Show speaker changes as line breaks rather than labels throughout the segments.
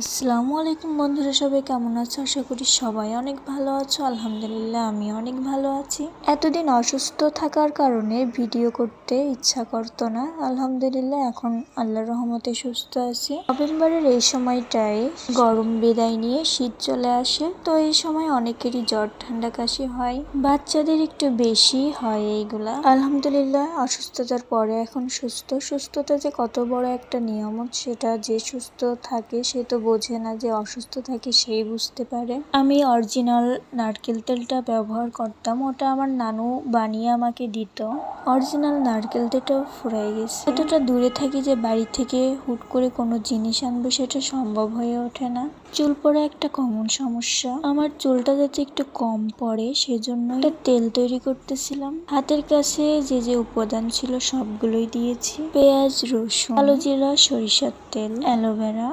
আসসালামু আলাইকুম বন্ধুরা, সবাই কেমন আছো? আশা করি সবাই অনেক ভালো আছো। আলহামদুলিল্লাহ আমি অনেক ভালো আছি। এতদিন অসুস্থ থাকার কারণে ভিডিও করতে ইচ্ছা করতো না। আলহামদুলিল্লাহ, এখন আল্লাহর রহমতে সুস্থ আছি। নভেম্বরের এই সময়টায় গরম বিদায় নিয়ে শীত চলে আসে। তো এই সময় অনেকেরই জ্বর, ঠান্ডা কাশি হয়। বাচ্চাদের একটু বেশি হয় এইগুলা। আলহামদুলিল্লাহ, অসুস্থতার পরে এখন সুস্থ। সুস্থতা যে কত বড় একটা নিয়ামত, সেটা যে সুস্থ থাকে সে তো বোঝে না যে অসুস্থ থাকে সেই বুঝতে পারে। আমি অরিজিনাল নারকেল তেলটা ব্যবহার করতাম, ওটা আমার নানু বানিয়ে আমাকে দিত। অরিজিনাল নারকেল তেলটাও ফুরাই গেছে। এতটা দূরে থাকি যে বাড়ি থেকে হুট করে কোনো জিনিস আনব সেটা সম্ভব হয়ে ওঠে না। চুল পড়া একটা কমন সমস্যা। আমার চুলটা যাতে একটু কম পড়ে সেজন্য একটা তেল তৈরি করতেছিলাম। হাতের কাছে যে যে উপাদান ছিল সবগুলোই দিয়েছি। পেঁয়াজ, রসুন, কালো জিরা, সরিষার তেল, অ্যালোভেরা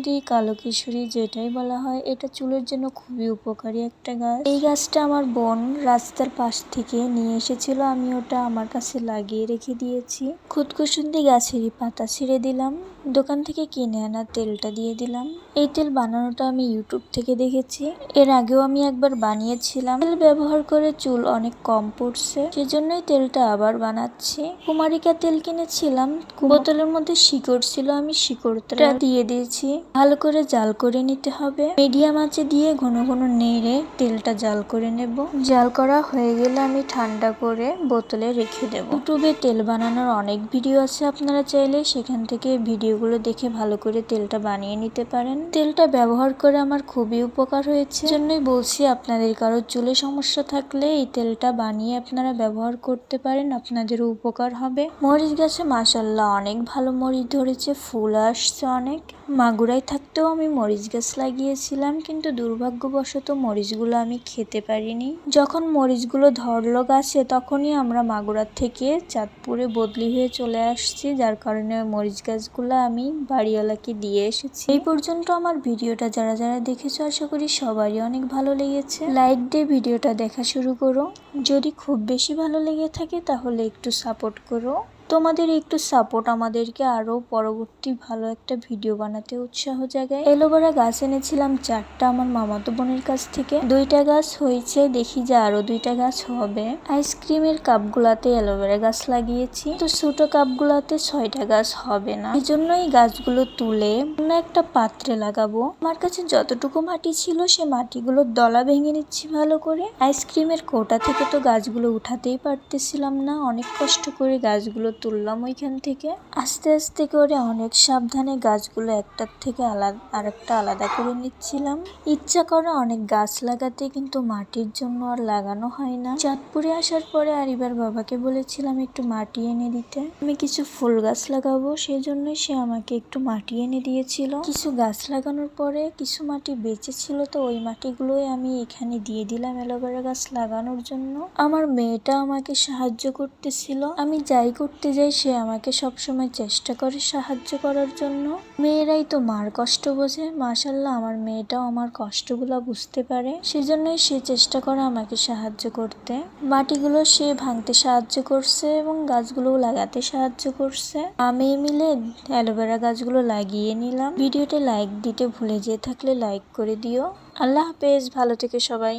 উৎকুসুন্দি কালো কিশোরী যেটাই বলা হয়, এটা চুলের জন্য খুবই উপকারী একটা গাছ। এই গাছটা আমার বোন রাস্তার পাশ থেকে নিয়ে এসেছিল, আমি ওটা আমার কাছে লাগিয়ে রেখে দিয়েছি। খুদকুসুন্দি গাছেরই পাতা ছিঁড়ে দিলাম, দোকান থেকে কিনে আনা তেলটা দিয়ে দিলাম। এই তেল বানানোটা আমি ইউটিউব থেকে দেখেছি। এর আগেও আমি একবার বানিয়েছিলাম। তেল ব্যবহার করে চুল অনেক কম পড়ছে, সেজন্যই তেলটা আবার বানাচ্ছি। কুমারিকা তেল কিনেছিলাম, বোতলের মধ্যে শিকড় ছিল, আমি শিকড়টা দিয়ে দিয়েছি। ভালো করে জাল করে নিতে হবে। মিডিয়াম আঁচে দিয়ে ঘন ঘন নেড়ে তেলটা জাল করে নেব। জাল করা হয়ে গেলে আমি ঠান্ডা করে বোতলে রেখে দেব। ইউটিউবে তেল বানানোর অনেক ভিডিও আছে আপনারা চাইলে সেখান থেকে ভিডিওগুলো দেখে ভালো করে তেলটা বানিয়ে নিতে পারেন। তেলটা ব্যবহার করে আমার খুবই উপকার হয়েছে। জন্যই বলছি, আপনাদের কারও চুলে সমস্যা থাকলে এই তেলটা বানিয়ে আপনারা ব্যবহার করতে পারেন, আপনাদেরও উপকার হবে। মরিচ গাছে মাসাল্লাহ অনেক ভালো মরিচ ধরেছে, ফুল আসছে অনেক। মাগুরায় থাকতেও আমি মরিচ গাছ লাগিয়েছিলাম, কিন্তু দুর্ভাগ্যবশত মরিচগুলো আমি খেতে পারিনি। যখন মরিচগুলো ধরলো গাছে, তখনই আমরা মাগুরার থেকে চাঁদপুরে বদলি হয়ে চলে আসছি, যার কারণে মরিচ গাছগুলো আমি বাড়িওয়ালাকে দিয়ে এসেছি। এই পর্যন্ত আমার ভিডিওটা যারা যারা দেখেছ, আশা করি সবারই অনেক ভালো লেগেছে। লাইক দিয়ে ভিডিওটা দেখা শুরু করো। যদি খুব বেশি ভালো লেগে থাকে, তাহলে একটু সাপোর্ট করো। তোমাদের একটু সাপোর্ট আমাদেরকে আরও পরবর্তী ভালো একটা ভিডিও বানাতে উৎসাহ জাগায়। এলোভেরা গাছ এনেছিলাম, চারটা আমার মামাতো বোনের কাছ থেকে। দুইটা গাছ হয়েছে, দেখি যে আরও দুইটা গাছ হবে। আইসক্রিমের কাপগুলাতে অ্যালোভেরা গাছ লাগিয়েছি। তো ছোট কাপগুলাতে ছয়টা গাছ হবে না। এই জন্য এই গাছগুলো তুলে অন্য একটা পাত্রে লাগাবো। আমার কাছে যতটুকু মাটি ছিল, সে মাটিগুলোর দলা ভেঙে নিচ্ছি ভালো করে। আইসক্রিমের কোটা থেকে তো গাছগুলো উঠাতেই পারতেছিলাম না। অনেক কষ্ট করে গাছগুলো তুললাম ওইখান থেকে। আস্তে আস্তে করে অনেক সাবধানে গাছগুলো একটার থেকে আলাদা, আরেকটা আলাদা করে নিচ্ছিলাম। ইচ্ছা করে অনেক গাছ লাগাতে কিন্তু মাটির জন্য আর লাগানো হয় না। চাঁদপুরে আসার পরে আর এবার বাবাকে বলেছিলাম একটু মাটি এনে দিতে। আমি কিছু ফুল গাছ লাগাবো সেই জন্যই সে আমাকে একটু মাটি এনে দিয়েছিল। কিছু গাছ লাগানোর পরে কিছু মাটি বেঁচে ছিল, তো ওই মাটিগুলোই আমি এখানে দিয়ে দিলাম অ্যালোভেরা গাছ লাগানোর জন্য। আমার মেয়েটা আমাকে সাহায্য করতেছিল। আমি যাই করতে যাই সে আমাকে সবসময় চেষ্টা করে সাহায্য করার জন্য। মেয়েরাই তো মার কষ্ট বোঝে। মাশাল্লাহ আমার মেয়েটাও আমার কষ্টগুলো বুঝতে পারে। সেজন্যই সে চেষ্টা করে আমাকে সাহায্য করতে। মাটিগুলো সে ভাঙতে সাহায্য করছে এবং গাছগুলো লাগাতে সাহায্য করছে। আমি মিলে অ্যালোভেরা গাছগুলো লাগিয়ে নিলাম। ভিডিওতে লাইক দিতে ভুলে যেয়ে থাকলে লাইক করে দিও। আল্লাহ হাফেজ, ভালো থেকে সবাই।